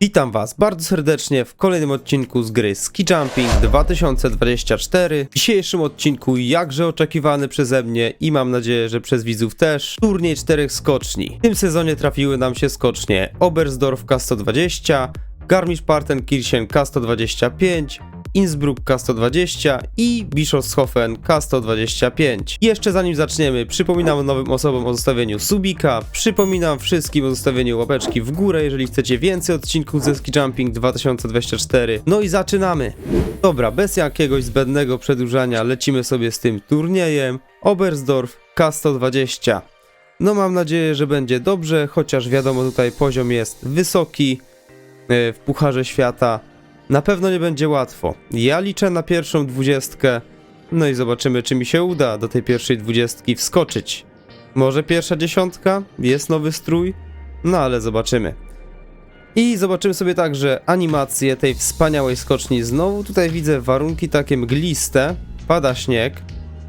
Witam Was bardzo serdecznie w kolejnym odcinku z gry Ski Jumping 2024. W dzisiejszym odcinku jakże oczekiwany przeze mnie i mam nadzieję, że przez widzów też, turniej czterech skoczni. W tym sezonie trafiły nam się skocznie Oberstdorf K120, Garmisch-Partenkirchen K125, Innsbruck K120 i Bischofshofen K125. Jeszcze zanim zaczniemy, przypominam nowym osobom o zostawieniu subika, przypominam wszystkim o zostawieniu łapeczki w górę, jeżeli chcecie więcej odcinków ze Ski Jumping 2024. No i zaczynamy! Dobra, bez jakiegoś zbędnego przedłużania lecimy sobie z tym turniejem. Oberstdorf K120. No mam nadzieję, że będzie dobrze, chociaż wiadomo tutaj poziom jest wysoki e, w Pucharze Świata. Na pewno nie będzie łatwo. Ja liczę na pierwszą dwudziestkę, no i zobaczymy, czy mi się uda do tej pierwszej dwudziestki wskoczyć. Może pierwsza dziesiątka? Jest nowy strój? No ale zobaczymy. I zobaczymy sobie także animację tej wspaniałej skoczni. Znowu tutaj widzę warunki takie mgliste, pada śnieg,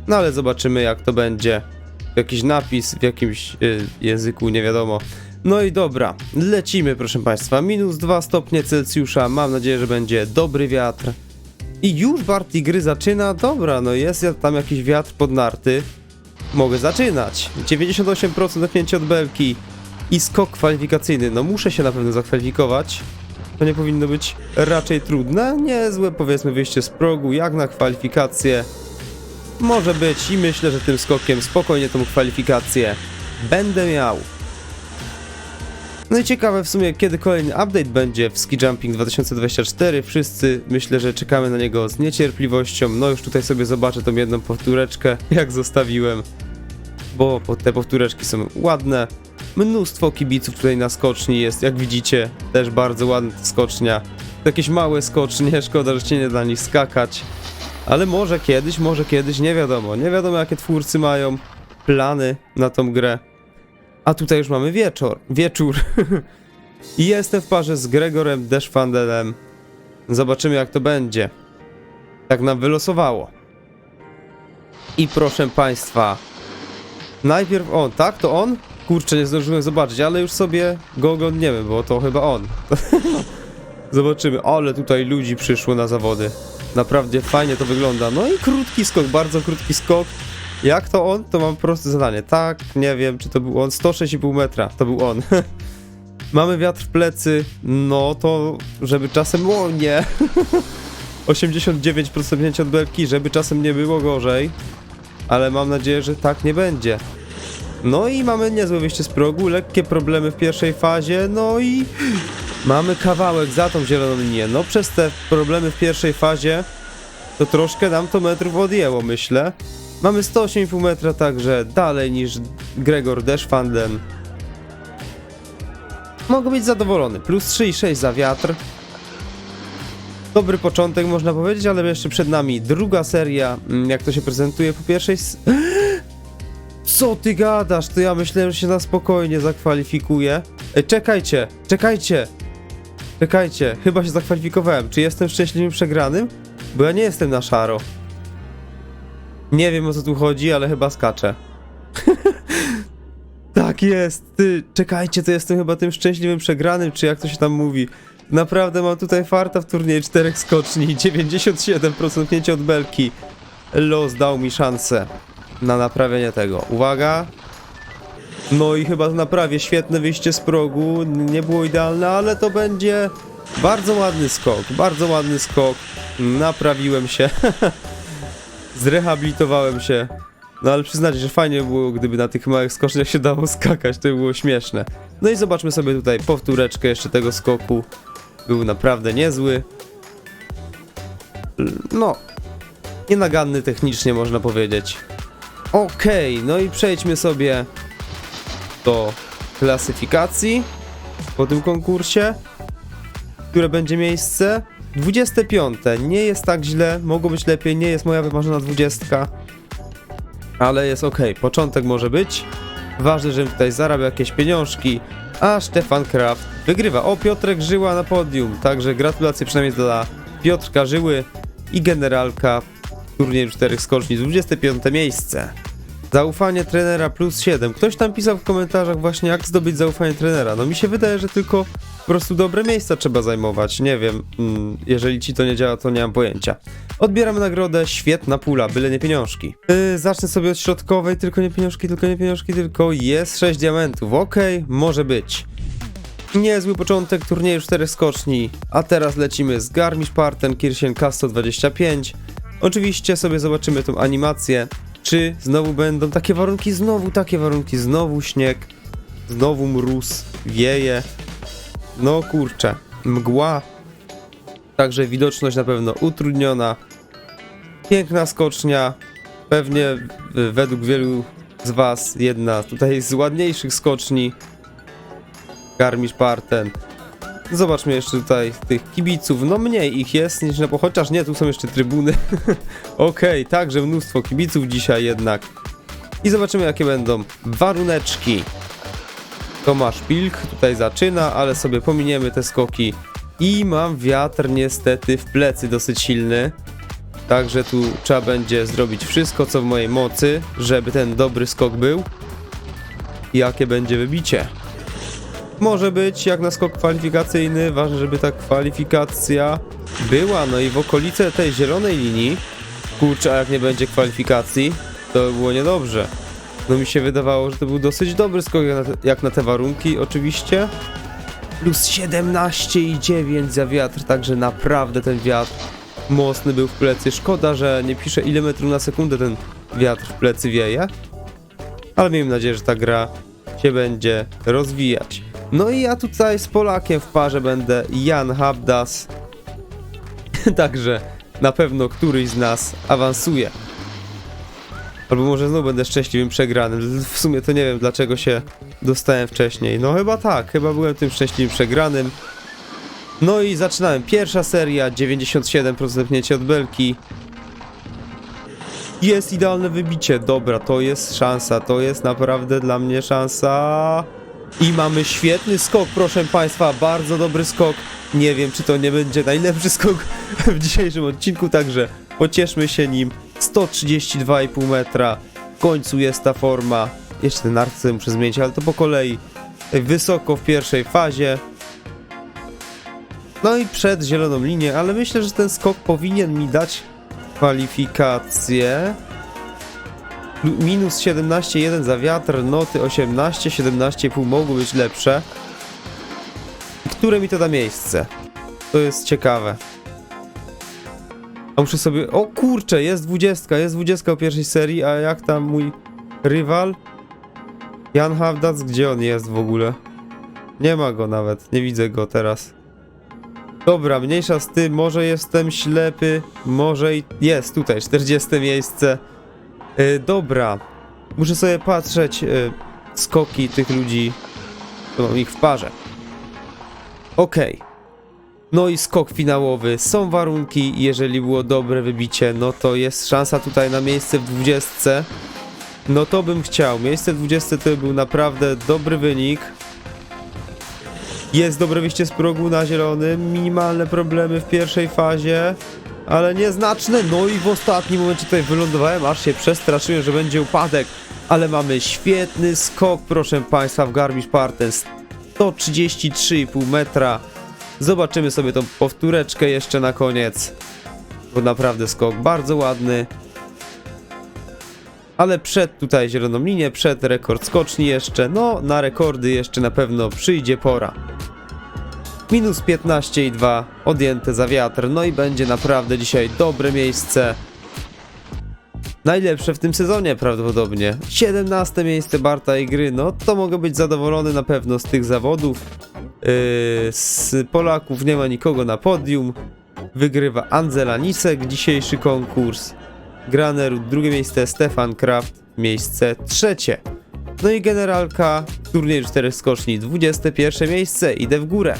no ale zobaczymy jak to będzie. Jakiś napis w jakimś y, języku, nie wiadomo. No i dobra, lecimy proszę Państwa. Minus 2 stopnie Celsjusza, mam nadzieję, że będzie dobry wiatr. I już Barty gry zaczyna? Dobra, no jest tam jakiś wiatr pod narty. Mogę zaczynać. 98% napięcia od belki i skok kwalifikacyjny. No muszę się na pewno zakwalifikować. To nie powinno być raczej trudne. Niezłe powiedzmy wyjście z progu, jak na kwalifikację. Może być i myślę, że tym skokiem spokojnie tą kwalifikację będę miał. No i ciekawe w sumie, kiedy kolejny update będzie w Ski Jumping 2024. Wszyscy myślę, że czekamy na niego z niecierpliwością. No już tutaj sobie zobaczę tą jedną powtóreczkę, jak zostawiłem, bo te powtóreczki są ładne. Mnóstwo kibiców tutaj na skoczni jest, jak widzicie, też bardzo ładna skocznia. Jakieś małe skocznie, szkoda, że się nie da nich skakać. Ale może kiedyś, może kiedyś, nie wiadomo. Nie wiadomo, jakie twórcy mają plany na tą grę. A tutaj już mamy wieczór. Wieczór. I jestem w parze z Gregorem Deszfandelem. Zobaczymy jak to będzie. Tak nam wylosowało. I proszę państwa. Najpierw on, tak? To on? Kurczę, nie zdążyłem zobaczyć, ale już sobie go oglądniemy, bo to chyba on. Zobaczymy. Ale tutaj ludzi przyszło na zawody. Naprawdę fajnie to wygląda. No i krótki skok, bardzo krótki skok. Jak to on? To mam proste zadanie. Tak, nie wiem, czy to był on. 106,5 metra, to był on. Mamy wiatr w plecy, no to żeby czasem... O nie! 89% pnięcia od belki, żeby czasem nie było gorzej. Ale mam nadzieję, że tak nie będzie. No i mamy niezłe wyjście z progu, lekkie problemy w pierwszej fazie, no i mamy kawałek za tą zieloną linię. No przez te problemy w pierwszej fazie to troszkę nam to metrów odjęło, myślę. Mamy 108,5 metra, także dalej niż Gregor Deszfanden. Mogę być zadowolony. Plus 3,6 za wiatr. Dobry początek można powiedzieć, ale jeszcze przed nami druga seria. Mm, Jak to się prezentuje po pierwszej... Co ty gadasz? To ja myślałem, że się na spokojnie zakwalifikuję. Ej, czekajcie, czekajcie. Czekajcie, chyba się zakwalifikowałem. Czy jestem szczęśliwym przegranym? Bo ja nie jestem na szaro. Nie wiem o co tu chodzi, ale chyba skaczę. tak jest, ty, czekajcie, to jestem chyba tym szczęśliwym przegranym, czy jak to się tam mówi. Naprawdę mam tutaj farta w turnieju czterech skoczni, 97% pnięcia od belki. Los dał mi szansę na naprawienie tego. Uwaga. No i chyba naprawię świetne wyjście z progu, nie było idealne, ale to będzie bardzo ładny skok, bardzo ładny skok. Naprawiłem się. Zrehabilitowałem się. No ale przyznacie, że fajnie było, gdyby na tych małych skoczniach się dało skakać, to by było śmieszne. No i zobaczmy sobie tutaj powtóreczkę jeszcze tego skoku. Był naprawdę niezły. No, nienaganny technicznie można powiedzieć. Okej, no i przejdźmy sobie do klasyfikacji po tym konkursie, które będzie miejsce 25. Nie jest tak źle, mogło być lepiej, nie jest moja wymarzona 20. Ale jest ok, początek może być. Ważne, żebym tutaj zarabiał jakieś pieniążki. A Stefan Kraft wygrywa. O, Piotrek Żyła na podium. Także gratulacje przynajmniej dla Piotrka Żyły i generalka turnieju czterech skoczni. 25 miejsce. Zaufanie trenera plus 7. Ktoś tam pisał w komentarzach właśnie jak zdobyć zaufanie trenera. No mi się wydaje, że tylko prostu dobre miejsca trzeba zajmować. Nie wiem, mm, jeżeli ci to nie działa, to nie mam pojęcia. Odbieramy nagrodę, świetna pula, byle nie pieniążki. Yy, zacznę sobie od środkowej, tylko nie pieniążki, tylko nie pieniążki, tylko jest 6 diamentów. Okej, może być. Niezły początek turnieju 4 skoczni, a teraz lecimy z Garmisch-Parten Kirchen K125. Oczywiście sobie zobaczymy tą animację, czy znowu będą takie warunki, znowu takie warunki, znowu śnieg, znowu mróz, wieje. No kurczę, mgła, także widoczność na pewno utrudniona. Piękna skocznia, pewnie według wielu z Was jedna tutaj z ładniejszych skoczni. Garmisch-Parten. Zobaczmy jeszcze tutaj tych kibiców. No mniej ich jest niż na po... Chociaż nie, tu są jeszcze trybuny. Okej, także mnóstwo kibiców dzisiaj jednak. I zobaczymy jakie będą waruneczki. Tomasz Pilk tutaj zaczyna, ale sobie pominiemy te skoki. I mam wiatr niestety w plecy dosyć silny. Także tu trzeba będzie zrobić wszystko co w mojej mocy, żeby ten dobry skok był. Jakie będzie wybicie. Może być jak na skok kwalifikacyjny, ważne, żeby ta kwalifikacja była, no i w okolice tej zielonej linii, kurczę, a jak nie będzie kwalifikacji, to by było niedobrze. No mi się wydawało, że to był dosyć dobry skok jak na te, jak na te warunki, oczywiście. Plus 17 i 9 za wiatr, także naprawdę ten wiatr mocny był w plecy. Szkoda, że nie pisze ile metrów na sekundę ten wiatr w plecy wieje. Ale miejmy nadzieję, że ta gra się będzie rozwijać. No i ja tutaj z Polakiem w parze będę Jan Habdas. Także na pewno któryś z nas awansuje. Albo może znowu będę szczęśliwym przegranym. W sumie to nie wiem dlaczego się dostałem wcześniej. No chyba tak, chyba byłem tym szczęśliwym przegranym. No i zaczynałem. Pierwsza seria, 97% pnięcie od belki. Jest idealne wybicie. Dobra, to jest szansa. To jest naprawdę dla mnie szansa. I mamy świetny skok, proszę Państwa. Bardzo dobry skok. Nie wiem, czy to nie będzie najlepszy skok w dzisiejszym odcinku, także pocieszmy się nim. 132,5 metra. W końcu jest ta forma. Jeszcze ten sobie muszę zmienić, ale to po kolei. Wysoko w pierwszej fazie. No i przed zieloną linię, ale myślę, że ten skok powinien mi dać kwalifikację. Minus 17,1 za wiatr, noty 18, 17,5 mogły być lepsze. Które mi to da miejsce? To jest ciekawe. A muszę sobie... O kurczę, jest 20, jest 20 o pierwszej serii, a jak tam mój rywal? Jan Havdac, gdzie on jest w ogóle? Nie ma go nawet, nie widzę go teraz. Dobra, mniejsza z tym, może jestem ślepy, może i... Jest, tutaj, 40 miejsce. E, dobra, muszę sobie patrzeć e, skoki tych ludzi, to mam ich w parze. Okej. No i skok finałowy, są warunki, jeżeli było dobre wybicie, no to jest szansa tutaj na miejsce w 20. No to bym chciał, miejsce w 20 to był naprawdę dobry wynik. Jest dobre wyjście z progu na zielonym, minimalne problemy w pierwszej fazie, ale nieznaczne. No i w ostatnim momencie tutaj wylądowałem, aż się przestraszyłem, że będzie upadek. Ale mamy świetny skok, proszę Państwa, w Garmisch-Parten. 133,5 metra. Zobaczymy sobie tą powtóreczkę jeszcze na koniec. Bo naprawdę skok bardzo ładny. Ale przed tutaj zieloną linię, przed rekord skoczni jeszcze. No, na rekordy jeszcze na pewno przyjdzie pora. Minus 15,2 odjęte za wiatr. No i będzie naprawdę dzisiaj dobre miejsce. Najlepsze w tym sezonie prawdopodobnie. 17 miejsce Barta i gry. No to mogę być zadowolony na pewno z tych zawodów. Yy, z Polaków nie ma nikogo na podium. Wygrywa Anzela Nisek dzisiejszy konkurs. Graner drugie miejsce, Stefan Kraft miejsce trzecie. No i generalka w turnieju czterech skoczni 21 miejsce, idę w górę.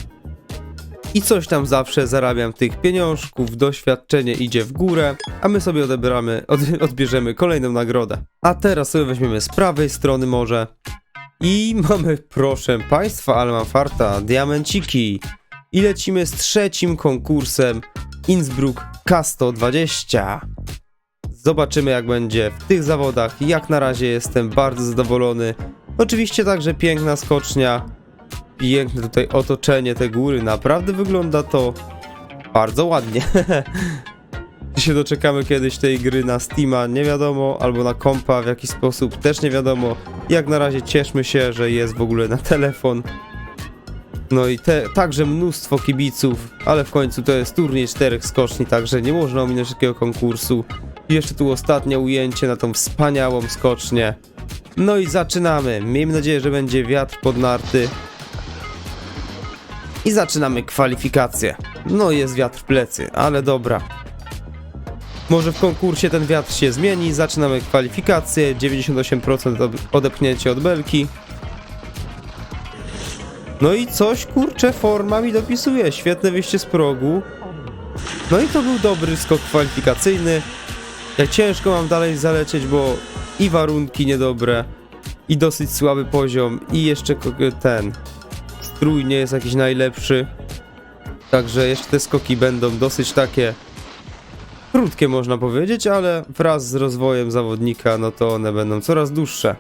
I coś tam zawsze zarabiam tych pieniążków, doświadczenie idzie w górę, a my sobie odebramy, od, odbierzemy kolejną nagrodę. A teraz sobie weźmiemy z prawej strony może. I mamy, proszę Państwa, ale mam farta, diamenciki. I lecimy z trzecim konkursem Innsbruck K120. Zobaczymy jak będzie w tych zawodach. Jak na razie jestem bardzo zadowolony. Oczywiście także piękna skocznia. piękne tutaj otoczenie te góry. Naprawdę wygląda to bardzo ładnie. Czy się doczekamy kiedyś tej gry na Steama, nie wiadomo, albo na kompa w jakiś sposób, też nie wiadomo. Jak na razie cieszmy się, że jest w ogóle na telefon. No i te, także mnóstwo kibiców, ale w końcu to jest turniej czterech skoczni, także nie można ominąć takiego konkursu. I jeszcze tu ostatnie ujęcie na tą wspaniałą skocznię. No i zaczynamy. Miejmy nadzieję, że będzie wiatr pod narty. I zaczynamy kwalifikacje. No jest wiatr w plecy, ale dobra. Może w konkursie ten wiatr się zmieni. Zaczynamy kwalifikacje. 98% ob- odepchnięcie od belki. No i coś, kurczę, forma mi dopisuje. Świetne wyjście z progu. No i to był dobry skok kwalifikacyjny. Ja ciężko mam dalej zalecieć, bo i warunki niedobre, i dosyć słaby poziom, i jeszcze ten strój nie jest jakiś najlepszy. Także jeszcze te skoki będą dosyć takie krótkie można powiedzieć, ale wraz z rozwojem zawodnika, no to one będą coraz dłuższe.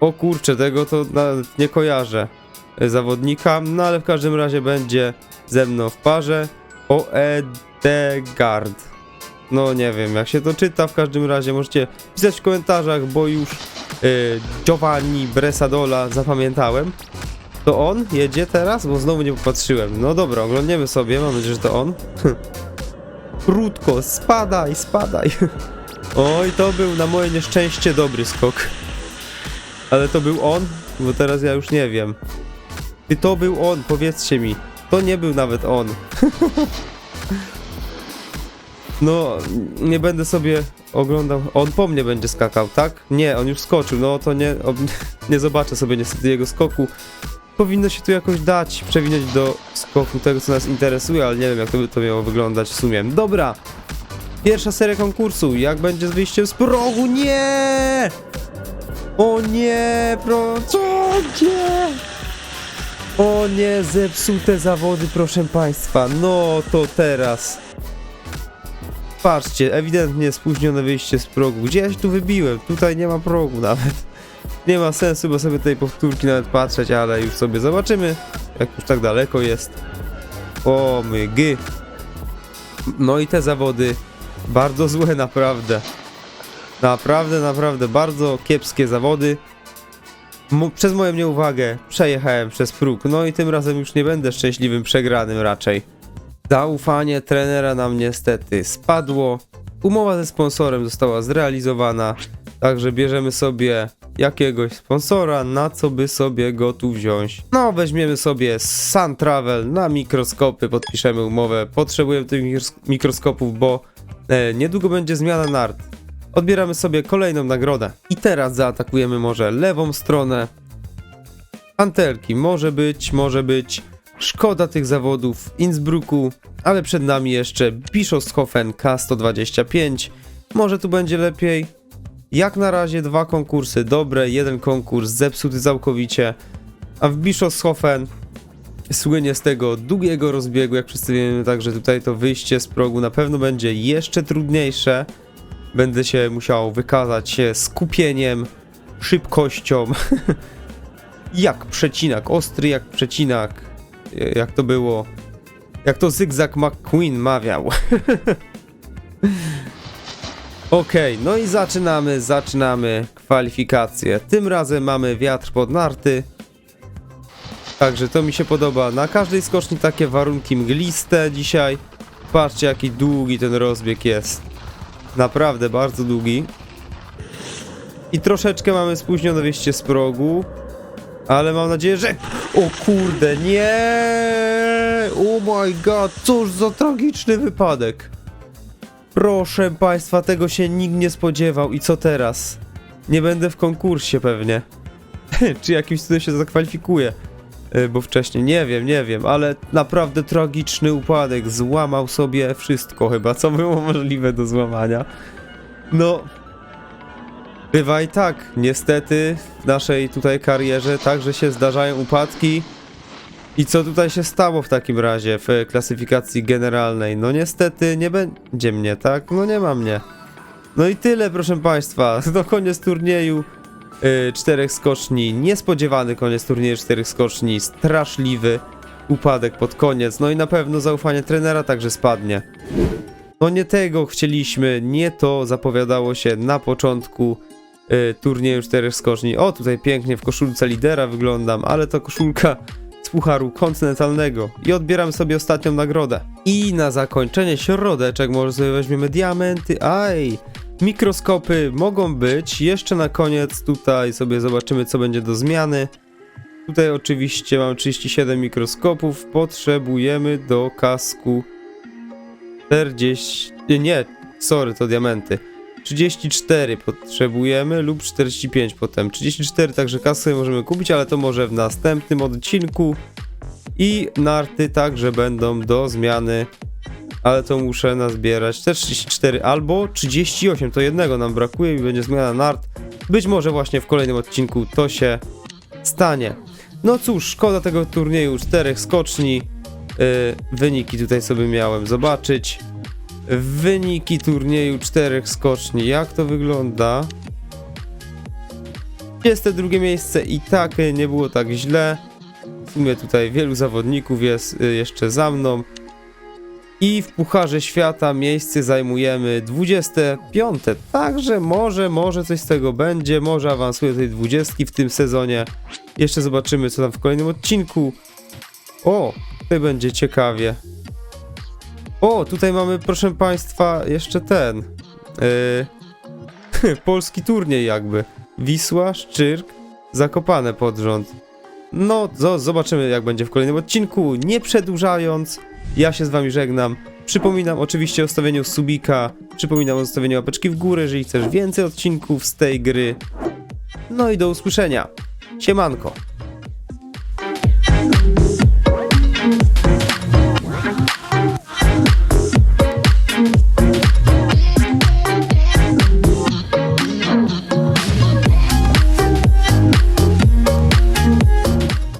O kurczę, tego to nawet nie kojarzę zawodnika, no ale w każdym razie będzie ze mną w parze o Edegard. No nie wiem jak się to czyta, w każdym razie możecie pisać w komentarzach, bo już y, Giovanni Bresadola zapamiętałem. To on jedzie teraz? Bo znowu nie popatrzyłem. No dobra, oglądniemy sobie, mam nadzieję, że to on. Krótko, spadaj, spadaj. Oj, to był na moje nieszczęście dobry skok. Ale to był on? Bo teraz ja już nie wiem. Ty to był on, powiedzcie mi. To nie był nawet on. No, nie będę sobie oglądał. On po mnie będzie skakał, tak? Nie, on już skoczył. No to nie, nie zobaczę sobie niestety jego skoku. Powinno się tu jakoś dać, przewinąć do skoku tego, co nas interesuje, ale nie wiem, jak to by to miało wyglądać w sumie. Dobra! Pierwsza seria konkursu. Jak będzie z wyjściem z progu? Nie! O nie, pro... Co? Nie! O nie, zepsute zawody, proszę państwa. No to teraz. Patrzcie, ewidentnie spóźnione wyjście z progu. Gdzie ja się tu wybiłem? Tutaj nie ma progu nawet. Nie ma sensu, bo sobie tej powtórki nawet patrzeć, ale już sobie zobaczymy, jak już tak daleko jest. O my gy. No i te zawody bardzo złe naprawdę. Naprawdę, naprawdę bardzo kiepskie zawody. Przez moją nieuwagę przejechałem przez próg. No i tym razem już nie będę szczęśliwym przegranym raczej. Zaufanie trenera nam niestety spadło. Umowa ze sponsorem została zrealizowana, także bierzemy sobie jakiegoś sponsora, na co by sobie go tu wziąć. No, weźmiemy sobie Sun Travel na mikroskopy, podpiszemy umowę. Potrzebujemy tych mikros- mikroskopów, bo e, niedługo będzie zmiana nart. Odbieramy sobie kolejną nagrodę. I teraz zaatakujemy może lewą stronę. Antelki może być, może być. Szkoda tych zawodów w Innsbrucku, ale przed nami jeszcze Bischofshofen K125. Może tu będzie lepiej. Jak na razie dwa konkursy dobre, jeden konkurs zepsuty całkowicie, a w Bischofshofen słynie z tego długiego rozbiegu, jak wszyscy wiemy, także tutaj to wyjście z progu na pewno będzie jeszcze trudniejsze. Będę się musiał wykazać się skupieniem, szybkością. jak przecinak, ostry jak przecinak. Jak to było? Jak to Zygzak McQueen mawiał. Okej, no i zaczynamy, zaczynamy kwalifikacje. Tym razem mamy wiatr pod narty. Także to mi się podoba. Na każdej skoczni takie warunki mgliste dzisiaj. Patrzcie jaki długi ten rozbieg jest. Naprawdę bardzo długi. I troszeczkę mamy spóźnione wyjście z progu. Ale mam nadzieję, że... O kurde, nie! Oh my god, cóż za tragiczny wypadek. Proszę państwa, tego się nikt nie spodziewał. I co teraz? Nie będę w konkursie pewnie. Czy jakimś cudem się zakwalifikuję? E, Bo wcześniej, nie wiem, nie wiem, ale naprawdę tragiczny upadek. Złamał sobie wszystko chyba, co było możliwe do złamania. No, bywa i tak. Niestety w naszej tutaj karierze także się zdarzają upadki. I co tutaj się stało w takim razie w klasyfikacji generalnej? No niestety nie będzie mnie, tak? No nie ma mnie. No i tyle, proszę państwa. To koniec turnieju. yy, czterech skoczni, niespodziewany koniec turnieju czterech skoczni, straszliwy upadek pod koniec, no i na pewno zaufanie trenera także spadnie. No nie tego chcieliśmy, nie to zapowiadało się na początku y, turnieju czterech skoczni. O, tutaj pięknie w koszulce lidera wyglądam, ale to koszulka pucharu kontynentalnego i odbieram sobie ostatnią nagrodę. I na zakończenie środeczek może sobie weźmiemy diamenty, aj! Mikroskopy mogą być, jeszcze na koniec tutaj sobie zobaczymy co będzie do zmiany. Tutaj oczywiście mam 37 mikroskopów, potrzebujemy do kasku 40. Nie, sorry, to diamenty. 34 potrzebujemy lub 45 potem. 34 także kasy możemy kupić, ale to może w następnym odcinku. I narty także będą do zmiany, ale to muszę nazbierać. Te 34 albo 38, to jednego nam brakuje i będzie zmiana nart. Być może właśnie w kolejnym odcinku to się stanie. No cóż, szkoda tego turnieju, czterech skoczni. Yy, wyniki tutaj sobie miałem zobaczyć. Wyniki turnieju czterech skoczni. Jak to wygląda? 22 miejsce i tak nie było tak źle. W sumie tutaj wielu zawodników jest y, jeszcze za mną. I w Pucharze Świata miejsce zajmujemy 25. Także może, może coś z tego będzie. Może awansuję do tej 20 w tym sezonie. Jeszcze zobaczymy co tam w kolejnym odcinku. O, tutaj będzie ciekawie. O, tutaj mamy, proszę Państwa, jeszcze ten. Yy, polski turniej, jakby. Wisła, Szczyrk, Zakopane pod rząd. No, zo- zobaczymy, jak będzie w kolejnym odcinku. Nie przedłużając, ja się z Wami żegnam. Przypominam oczywiście o stawieniu subika. Przypominam o zostawieniu łapeczki w górę, jeżeli chcesz więcej odcinków z tej gry. No i do usłyszenia. Siemanko.